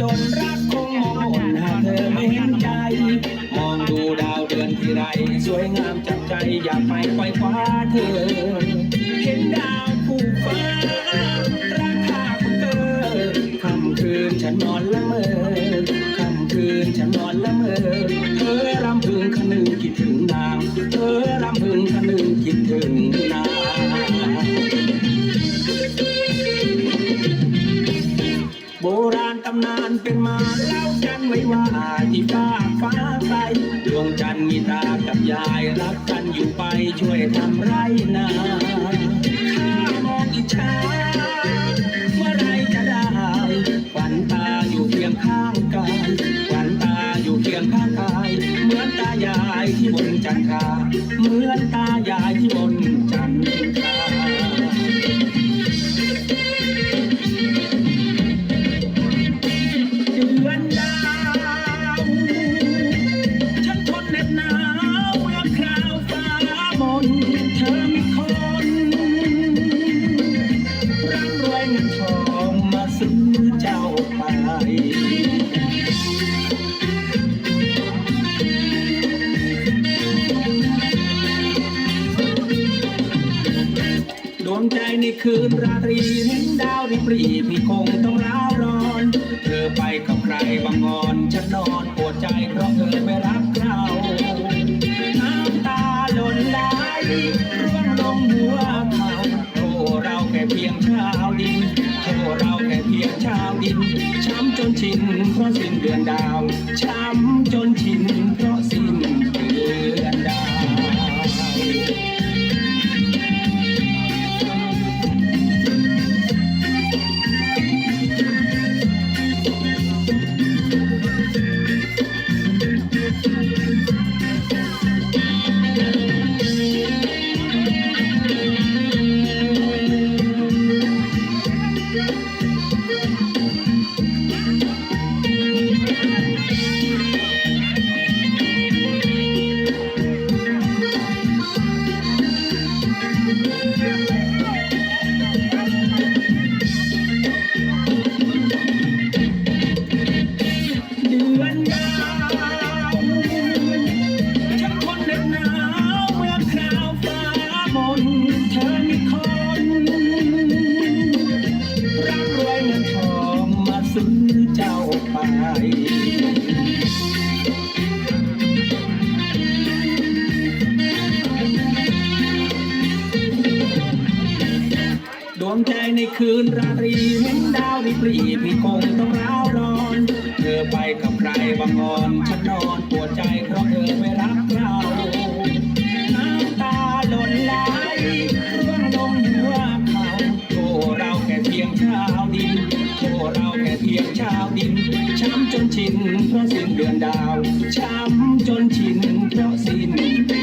จนรักคงมองมนหากเธอไม่เห็นใจ มองดูดาวเดือนที่ไร สวยงามจับใจอยากไปไขว้คว้าเธอ เห็นดาวผูกฟ้าราคาของเธอค่ำคืนฉันนอนละเมอค่ำคืนฉันนอนละเมอเธอรำพึงคนึงคิดถึงนางเธอรำพึงคนึงคิดถึงำนานเป็นมาเล่ากันไว้ว่าที่ฟ้าฟ้าใสดวงจันทร์มีตากับยายรักกันอยู่ไปช่วยทำไรนาข้ามองอิจฉาเมื่อไรจะได้ฝันตาอยู่เคียงข้างกายฝันตาอยู่เคียงข้างกายเหมือนตายายที่บนจันทราเหมือนตายายที่บนจันทรา ในคืนราตรีเห็นดาวริบหรีพี่คงต้องร้าวร้อน เธอไปกับใครบางงอนฉันนอนปวดใจเพราะเธอไม่รักเราน้ำตาหล่นไหลร่วงลงหัวเขาโอ้เราแค่เพียงชาวดินโอ้เราแค่เพียงชาวดินช้ำจนชินเพราะสิ้นเดือนดาวช้ำจ ซื้อเจ้าไป ดวงใจในคืนราตรีเห็นดาวริบรีพี่คงต้องร้าวร้อน เธอไปกับใครบางงอนฉันนอนปวดใจเพราะเธอไม่รักเราน้ำตาหล่นไหลร่วงลงหัวเขาโอ้เราแค่เพียงชาวดินโอ้เราแค่เพียงชาวดินช้ำจนชินเพราะสิ้นเดือนดาวช้ำจนชินเพราะสิ้นเดื